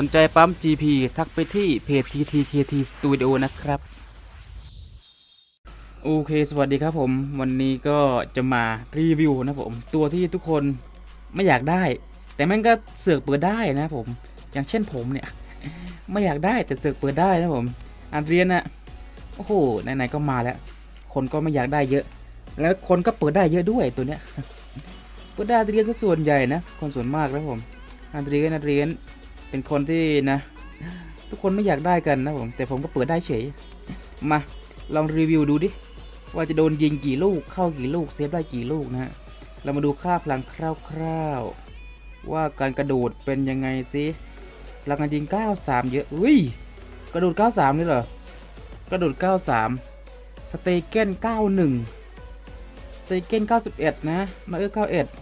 สนใจปั๊ม GP ทักไปที่เพจ TTKT Studio นะครับ โอเค สวัสดีครับผม วันนี้ก็จะมารีวิวนะผม ตัวที่ทุกคนไม่อยากได้ แต่แม่งก็เสือกเปิดได้นะผม อย่างเช่นผมเนี่ย ไม่อยากได้แต่เสือกเปิดได้นะผมอันเรียนนะโอ้โหไหนๆก็มาแล้ว คนก็ไม่อยากได้เยอะ แล้วคนก็เปิดได้เยอะด้วยตัวเนี้ยเปิดได้อันเรียนส่วนใหญ่นะคนส่วนมากนะผมอันเรียนอันเรียน เป็นคนที่นะ ทุกคนไม่อยากได้กันนะผมแต่ผมก็เปิดได้เฉย มาลองรีวิวดูดิ ว่าจะโดนยิงกี่ลูกเข้ากี่ลูกเซฟได้กี่ลูกนะฮะเรามาดูค่าพลังคร่าวๆ ว่าการกระโดดเป็นยังไงซิพลังการยิง 93 เยอะอุ้ยกระโดด 93นี่เหรอกระโดด 93 สเตเกน91 สเตเกน91 นะนอยเออร์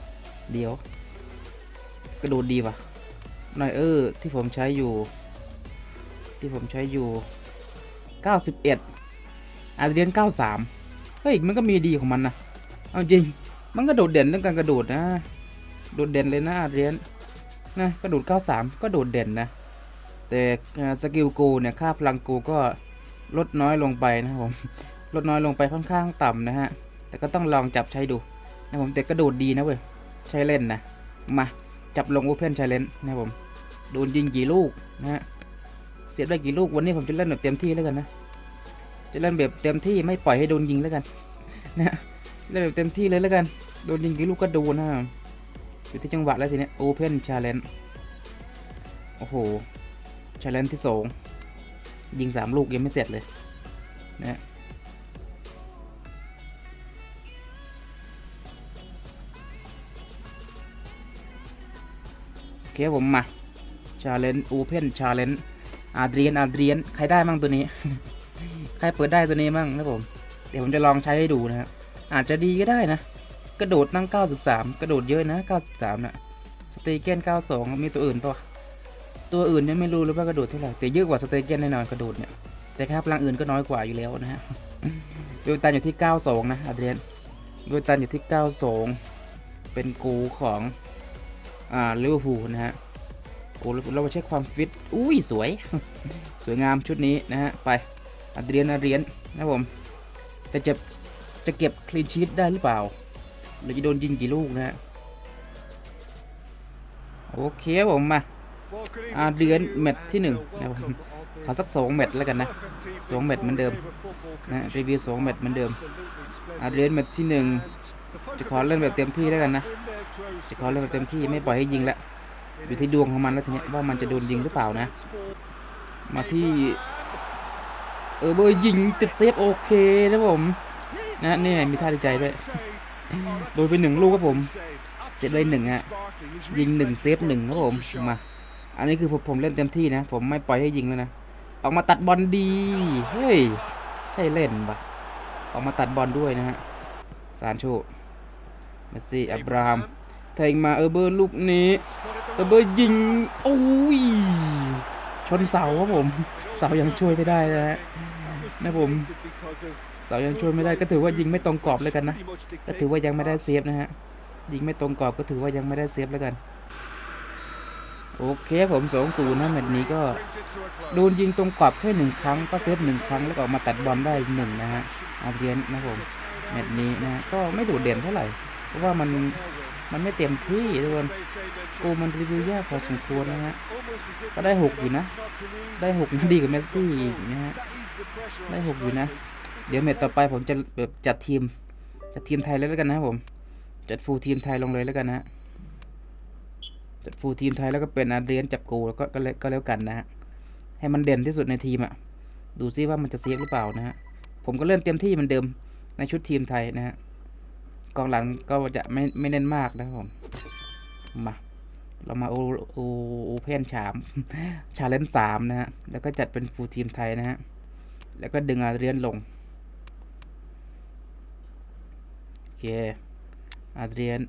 91 เดี๋ยว กระโดดดีว่ะ นอยเออร์ที่ผมใช้อยู่ ที่ผมใช้อยู่ 91 อาเดียน 93 เฮ้ย มันก็มีดีของมันนะ เอาจริง มันก็โดดเด่นเรื่องการกระโดดนะ โดดเด่นเลยนะอาเดียนนะกระโดด 93 ก็โดดเด่นนะ แต่สกิลโกเนี่ย ค่าพลังโกก็ลดน้อยลงไปนะผม ลดน้อยลงไปค่อนข้างต่ำนะฮะ แต่ก็ต้องลองจับใช้ดูนะผมแต่กระโดดดีนะเว้ย ใช้เล่นนะ มาจับลง Open Challenge นะครับผม โดนยิงกี่ลูกนะฮะเสียบได้กี่ลูกวันนี้ผมจะเล่นแบบเต็มที่แล้วกันนะ จะเล่นแบบเต็มที่ไม่ปล่อยให้โดนยิงแล้วกันนะเล่นแบบเต็มที่เลยแล้วกัน โดนยิงกี่ลูกก็โดนนะอยู่ที่จังหวะแล้วทีเนี้ย Open Challenge โอ้โห Challenge ที่สองยิงสามลูกยังไม่เสร็จเลยนะฮะโอเคผมมา Challenge Open Challenge อาเดรียนอาเดรียนใครได้มั่งตัวนี้ ใครเปิดได้ตัวนี้มั่งนะผม เดี๋ยวผมจะลองใช้ให้ดูนะครับอาจจะดีก็ได้นะ กระโดดนั่ง 93 กระโดดเยอะนะ 93 นะสเตเกน92 มีตัวอื่นปะวตัวอื่นยังไม่รู้เลยว่ากระโดดเท่าไหร่แต่เยอะกว่าสเตเกนแน่นอนกระโดดเนี่ยแต่ค่าพลังอื่นก็น้อยกว่าอยู่แล้วนะฮะโดยตันอยู่ที่ 92 นะอาเดรียนโดยตันอยู่ที่ 92 เป็นกูของอ่าลิเวอร์พูลนะฮะ กูเรามาเช็คความฟิต อุ้ยสวย สวยงามชุดนี้นะฮะ ไปอาเดรียนอาเดรียนนะผมจะเจ็บจะเก็บคลีนชีตได้หรือเปล่า หรือจะโดนยิงกี่ลูกนะฮะ โอเคผมมาอาเดือนแมตช์ที่หนึ่งนะผมขอสักสองแมตช์แล้วกันนะสองแมตช์เหมือนเดิมนะรีวิวสองแมตช์เหมือนเดิมอาเดรียนแมตช์ที่หนึ่งจะขอเล่นแบบเต็มที่แล้วกันนะ จะขอเล่นแบบเต็มที่ไม่ปล่อยให้ยิงแล้ว อยู่ที่ดวงของมันแล้วทีนี้ว่ามันจะโดนยิงหรือเปล่านะ มาที่ เออเบอร์ยิงติดเซฟโอเคนะผมนะนี่มีท่าดีใจด้วยโดนไปหนึ่งลูกครับผมเซฟได้หนึ่งฮะยิงหนึ่งเซฟหนึ่งครับผมมาอันนี้คือผมผมเล่นเต็มที่นะ ผมไม่ปล่อยให้ยิงแล้วนะออกมาตัดบอลดีเฮ้ยใช่เล่นปะออกมาตัดบอลด้วยนะฮะซานโชเมสซี่อับราฮัม แทงมาเออเบอร์ลูกนี้ เออเบอร์ยิง โอ้ย ชนเสาครับผม เสายังช่วยไม่ได้นะฮะนะผม เสายังช่วยไม่ได้ก็ถือว่ายิงไม่ตรงกรอบเลยกันนะ ก็ถือว่ายังไม่ได้เซฟนะฮะ ยิงไม่ตรงกรอบก็ถือว่ายังไม่ได้เซฟแล้วกัน โอเคผมสองศูนย์นะแมตช์นี้ก็โดนยิงตรงกรอบแค่หนึ่งครั้งก็เซฟหนึ่งครั้งแล้วก็ออกมาตัดบอลได้หนึ่งนะฮะ เอาเรียนนะผมแมตช์นี้นะก็ไม่โดดเด่นเท่าไหร่ เพราะว่ามัน มันไม่เต็มที่ทุกคนโอ้มันรีวิวยากพอสมควรนะฮะก็ได้หกอยู่นะ ได้หกดีกว่าเมสซี่อีกนะฮะได้หกอยู่นะ เดี๋ยวแมตต่อไปผมจะแบบจัดทีม จัดทีมไทยเลยแล้วกันนะผม จัดฟูลทีมไทยลงเลยแล้วกันนะฮะจัดฟูลทีมไทยแล้วก็เป็นอาเดียนจับกูแล้วก็ก็แล้วก็แล้วกันนะฮะ ให้มันเด่นที่สุดในทีมอะ่ะดูซิว่ามันจะเซฟหรือเปล่านะฮะ ผมก็เล่นเต็มที่เหมือนเดิมในชุดทีมไทยนะฮะ กองหลังก็จะไม่ไม่เน้นมากนะครับผมมาเรามาโอโอโอเพนชามชาเลนจ์สามนะฮะ แล้วก็จัดเป็นฟูลทีมไทยนะฮะ แล้วก็ดึงอาเดรียนลง โอเค อาเดรียน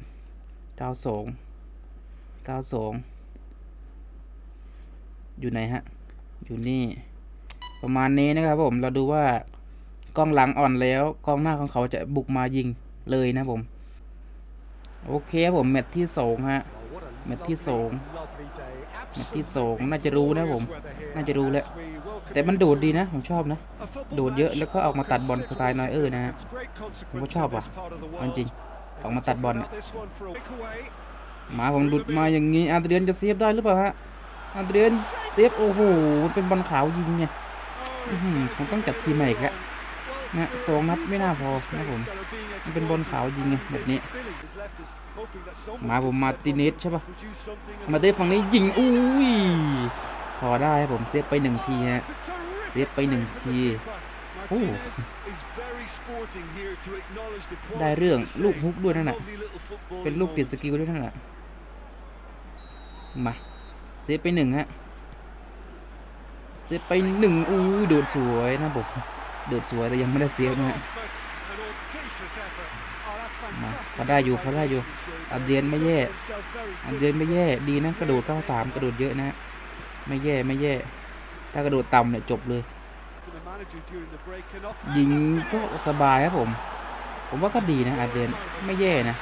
เก้าสองเก้าสองอยู่ไหนฮะ อยู่นี่ ประมาณนี้นะครับผม เราดูว่ากล้องหลังอ่อนแล้วกล้องหน้าของเขาจะบุกมายิง เลยนะผม โอเคครับผมแมตช์ที่สองฮะแมตช์ที่สองแมตช์ที่สองน่าจะรู้นะผม น่าจะรู้แหละแต่มันโดดดีนะ ผมชอบนะ โดดเยอะแล้วก็ออกมาตัดบอลสไตล์นอยเออร์นะฮะผมก็ชอบว่ะเอาจริง ออกมาตัดบอลหมาผมหลุดมาอย่างนี้อาเดรียนจะเซฟได้หรือเปล่าฮะอาเดรียนเซฟโอ้โหเป็นบอลขาวยิงไงผมต้องจัดทีมใหม่อีกแล้ว นะสองนัดไม่น่าพอนะผมมันเป็นบอลขาวยิงไงแบบนี้ มาผมมาติเนสใช่ปะมาเตะฝั่งนี้ยิงอุ้ยพอได้ครับผมเซฟไปหนึ่งทีฮะเซฟไปหนึ่งทีโอ้ได้เรื่องลูกฮุกด้วยนั่นน่ะเป็นลูกติดสกิลด้วยนั่นแหละมาเซฟไปหนึ่งฮะเซฟไปหนึ่งอู้ยโดดสวยนะผม โดดสวยแต่ยังไม่ได้เซฟนะฮะมาพอได้อยู่พอได้อยู่อับเดียนไม่แย่อับเดียนไม่แย่ดีนะกระโดดเข้าสามกระโดดเยอะนะฮะไม่แย่ไม่แย่ ถ้ากระโดดต่ำเนี่ยจบเลย ยิงก็สบายครับผม ผมว่าก็ดีนะอาเดียนไม่แย่นะ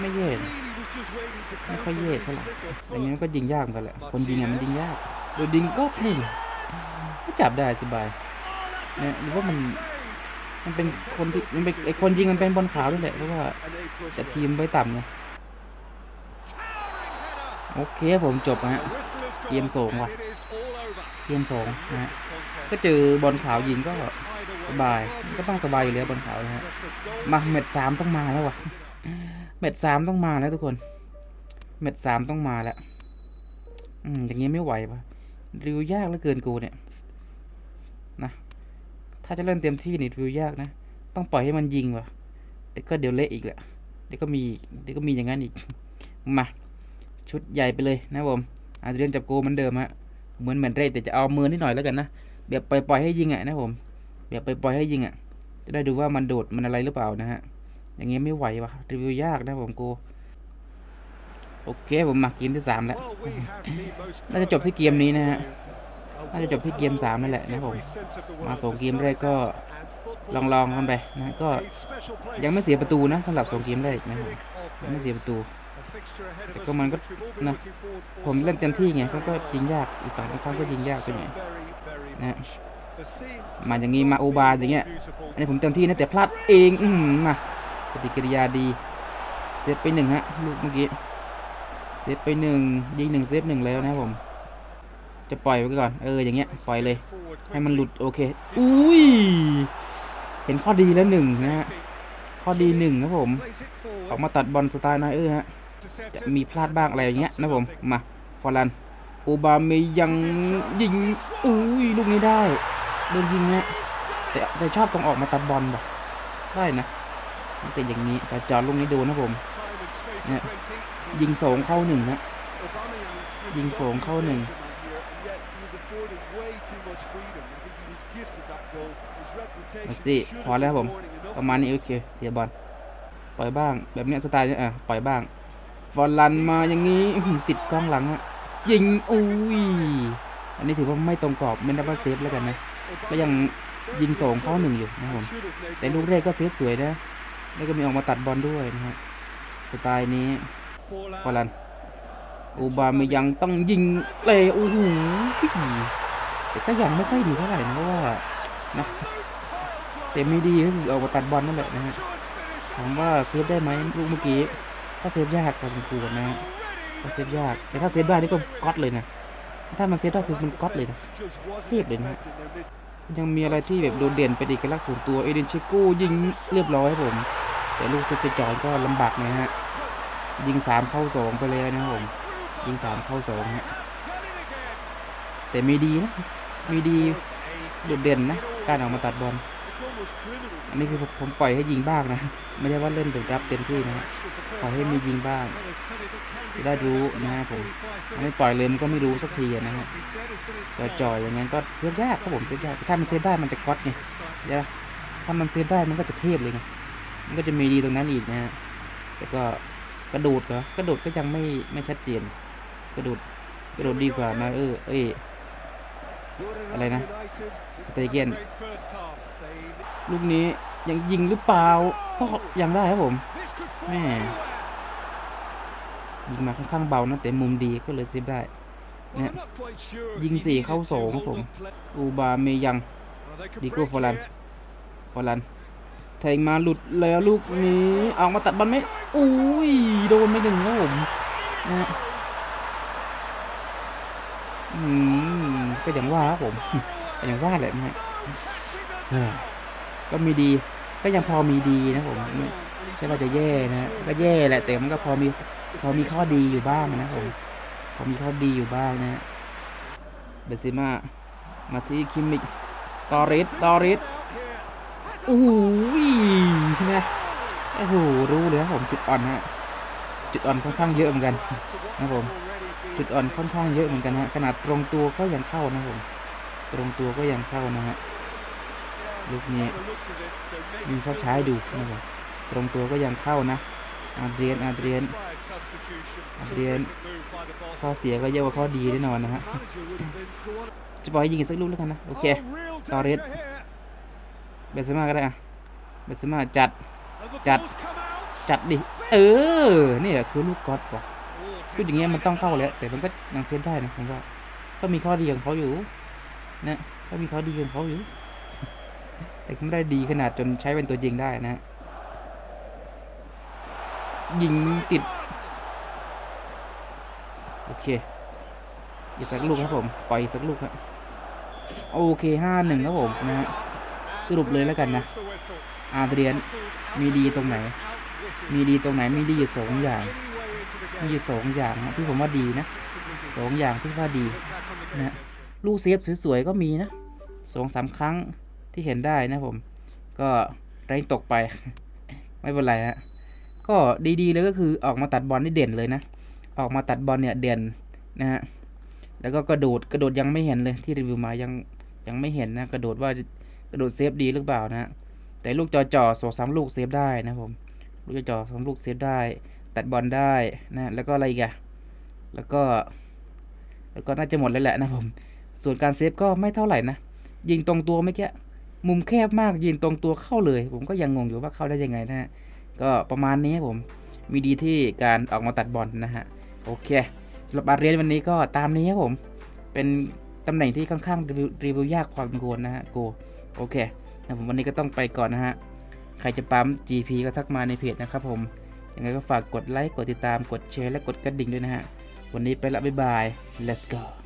ไม่แย่นะไม่ค่อยแย่เท่าไหร่อย่างนี้มันก็ยิงยากเหมือนกันแหละคนยิงอะมันยิงยากโดยยิงก็นี่ก็จับได้สบาย เนี่ยหรือว่ามันมันเป็นคนที่มันเป็นไอคนยิงมันเป็นบอลขาวด้วยแหละเพราะว่าจัดทีมไว้ต่ำไงโอเคผมจบนะฮะเกมส่งว่ะเกมสองนะฮะก็เจอบอลขาวยิงก็สบายก็ต้องสบายอยู่แล้วบอลขาวนะฮะมาเม็ดสามต้องมาแล้ววะเม็ดสามต้องมาแล้วทุกคนเม็ดสามต้องมาแล้วอืมอย่างเงี้ไม่ไหวปะริวยากเหลือเกินกูเนี่ย ถ้าจะเล่นเต็มที่นี่ริวยากนะ ต้องปล่อยให้มันยิงวะแต่ก็เดี๋ยวเละอีกแหละเดี๋ยวก็มีเดี๋ยวก็มีอย่างนั้นอีก มา ชุดใหญ่ไปเลยนะผมอาจจะเรียนจับโกเหมือนเดิมฮะเหมือนแมนเรย์แต่จะเอามือนิดหน่อยแล้วกันนะแบบปล่อยให้ยิงอะนะผมแบบปล่อยให้ยิงอะ จะได้ดูว่ามันโดดมันอะไรหรือเปล่านะฮะอย่างเงี้ยไม่ไหววะรีวิวยากนะผมโกโอเคผมมาเกมที่สามแล้ว น่าจะจบที่เกมนี้นะฮะ น่าจะจบที่เกมสามนั่นแหละนะผมมาสองเกมแรกก็ลองลองๆกันไปนะก็ยังไม่เสียประตูนะสำหรับสองเกมแรกนะยังไม่เสียประตูแต่ก็มันก็นะผมเล่นเต็มที่ไงก็ก็ยิงยากอีกฝั่งตรงข้ามก็ยิงยากไปหน่อยนะมาอย่างงี้มาโอบาอย่างเงี้ยอันนี้ผมเต็มที่นะแต่พลาดเองอืมมาปฏิกิริยาดีเซฟไปหนึ่งฮะลูกเมื่อกี้เซฟไปหนึ่งยิงหนึ่งเซฟหนึ่งแล้วนะผม จะปล่อยไว้ก่อน เออ อย่างเงี้ย ปล่อยเลย ให้มันหลุด โอเค อุ้ย เห็นข้อดีแล้วหนึ่งนะฮะ ข้อดีหนึ่งครับผม ออกมาตัดบอลสไตล์นอยเออร์ฮะ จะมีพลาดบ้างอะไรอย่างเงี้ยนะผม มา ฟอร์ลันโอบาเมยังยิง อุ้ย ลูกนี้ได้ โดนยิงเนี่ยแต่แต่ชอบตรงออกมาตัดบอลแบบได้นะแต่อย่างนี้ แต่จอดลูกนี้โดนนะผม เนี่ย ยิงสองเข้าหนึ่งนะ ยิงสองเข้าหนึ่ง มาสิพอแล้วครับผม ประมาณนี้โอเค เสียบอล ปล่อยบ้าง แบบเนี้ยสไตล์เนี้ยอะ ปล่อยบ้างฟอร์ลันมาอย่างนี้อื้อหือติดกล้องหลังอะยิงอุ้ย อันนี้ถือว่าไม่ตรงกรอบไม่นับว่าเซฟแล้วกันนะ ก็ยังยิงสองเข้าหนึ่งอยู่นะครับผม แต่ลูกแรกก็เซฟสวยนะ แล้วก็มีออกมาตัดบอลด้วยนะฮะ สไตล์นี้ฟอร์ลัน โอบาเมยังต้องยิงเลยโอ้โหแต่ก็ยังไม่ค่อยดีเท่าไหร่นะเพราะว่านะแต่ไม่ดีก็คือออกมาตัดบอลนั่นแหละนะฮะถามว่าเซฟได้ไหมลูกเมื่อกี้ก็เซฟยากพอสมควรนะฮะก็เซฟยากแต่ถ้าเซฟได้นี่ก็ก๊อตเลยนะถ้ามันเซฟได้คือมันก๊อตเลยนะเทพเลยนะยังมีอะไรที่แบบโดดเด่นเป็นเอกลักษณ์ส่วนตัวเอเดนเชโก้ยิงเรียบร้อยผม แต่ลูกเซฟไปจอยก็ลำบากนะฮะยิงสามเข้าสองไปเลยนะครับผม ยิงสามเข้าสองฮะแต่มีดีนะมีดีโดดเด่นนะการออกมาตัดบอลอันนี้คือผมปล่อยให้ยิงบ้างนะ ไม่ได้ว่าเล่นแบบรับเต็มที่นะปล่อยให้มียิงบ้างจะได้รู้นะผมไม่ปล่อยเลยมันก็ไม่รู้สักทีนะฮะจ่อยๆอย่างงั้นก็เซฟยากครับผมเซฟยากถ้ามันเซฟได้มันจะก๊อตไงเดี๋ยวถ้ามันเซฟได้มันก็จะเทพเลยไงมันก็จะมีดีตรงนั้นอีกนะฮะแต่ก็กระโดดเหรอกระโดดก็ยังไม่ไม่ชัดเจน กระโดดกระโดดดีกว่านะเออเอ้ยอะไรนะสเตเกนลูกนี้ยังยิงหรือเปล่าก็ยังได้ครับผมแม่ยิงมาค่อนข้างเบานะแต่มุมดีก็เลยเซฟได้เนี่ยยิงสี่เข้าสองครับผมอูบาเมยังดิโก้ฟอลันฟอลันแทงมาหลุดแล้วลูกนี้เอามาตัดบอลไหมอุ้ยโดนไปหนึ่งครับผมนะ อืมก็อย่างว่าครับผมก็อย่างว่าแหละนะฮะเออก็มีดี ก็ยังพอมีดีนะผมไม่ใช่ว่าจะแย่นะฮะก็แย่แหละแต่มันก็พอมีพอมีข้อดีอยู่บ้างนะผมพอมีข้อดีอยู่บ้างนะฮะเบนซิม่ามาที่คิมมิกตอริสตอริสโอ้ยใช่ไหมโอ้โหรู้เลยครับผมจุดอ่อนฮะ จุดอ่อนค่อนข้างเยอะเหมือนกันครับผมจุดอ่อนค่อนข้างเยอะเหมือนกันฮะขนาดตรงตัวก็ยังเข้านะผมตรงตัวก็ยังเข้านะฮะลูกนี้มีสักใช้ดูนะผมตรงตัวก็ยังเข้านะอาเดรียนอาเดรียนอาเดรียนข้อเสียก็เยอะกว่าข้อดีแน่นอนนะฮะจะปล่อยยิงอีกสักลูกแล้วกันนะโอเคตอริสเบนเซม่าก็ได้อะเบนเซม่าจัดจัด จัดดิ เออ นี่แหละคือลูกก๊อตว่ะพูดอย่างเงี้ยมันต้องเข้าแล้วแต่มันก็ยังเซฟได้นะผมว่า ก็มีข้อดีของเขาอยู่นะก็มีข้อดีของเขาอยู่ แต่ก็ไม่ได้ดีขนาดจนใช้เป็นตัวจริงได้นะยิงติด โอเคอีกสักลูกครับผม ปล่อยสักลูกครับโอเคห้าหนึ่งครับผมนะฮะสรุปเลยแล้วกันนะ อาเดรียนมีดีตรงไหน มีดีตรงไหนมีดีอยู่สองอย่าง มีอยู่สองอย่างนะที่ผมว่าดีนะสองอย่างที่ว่าดีนะลูกเซฟสวยๆก็มีนะสองสามครั้งที่เห็นได้นะผม ก็แรงตกไป ไม่เป็นไรฮะก็ดีๆเลยก็คือออกมาตัดบอลนี่เด่นเลยนะ ออกมาตัดบอลเนี่ยเด่นนะฮะแล้วก็กระโดดกระโดดยังไม่เห็นเลยที่รีวิวมายังยังไม่เห็นนะ กระโดดว่ากระโดดเซฟดีหรือเปล่านะฮะแต่ลูกจอจ่อสองสามลูกเซฟได้นะผม ลูกจอจ่อสองลูกเซฟได้ ตัดบอลได้นะแล้วก็อะไรอีกอะแล้วก็ แล้วก็น่าจะหมดแล้วแหละนะผม ส่วนการเซฟก็ไม่เท่าไหร่นะ ยิงตรงตัวไม่แค่มุมแคบมากยิงตรงตัวเข้าเลย ผมก็ยังงงอยู่ว่าเข้าได้ยังไงนะฮะก็ประมาณนี้ผมมีดีที่การออกมาตัดบอลนะฮะโอเคสำหรับอาเรียนวันนี้ก็ตามนี้ครับผม เป็นตำแหน่งที่ค่อนข้างรีวิวรีวิวยากพอสมควรนะฮะโกโอเคนะผมวันนี้ก็ต้องไปก่อนนะฮะ ใครจะปั๊ม GP ก็ทักมาในเพจนะครับผมยังไงก็ฝากกดไลค์กดติดตามกดแชร์และกดกระดิ่งด้วยนะฮะวันนี้ไปละบ๊ายบาย let's go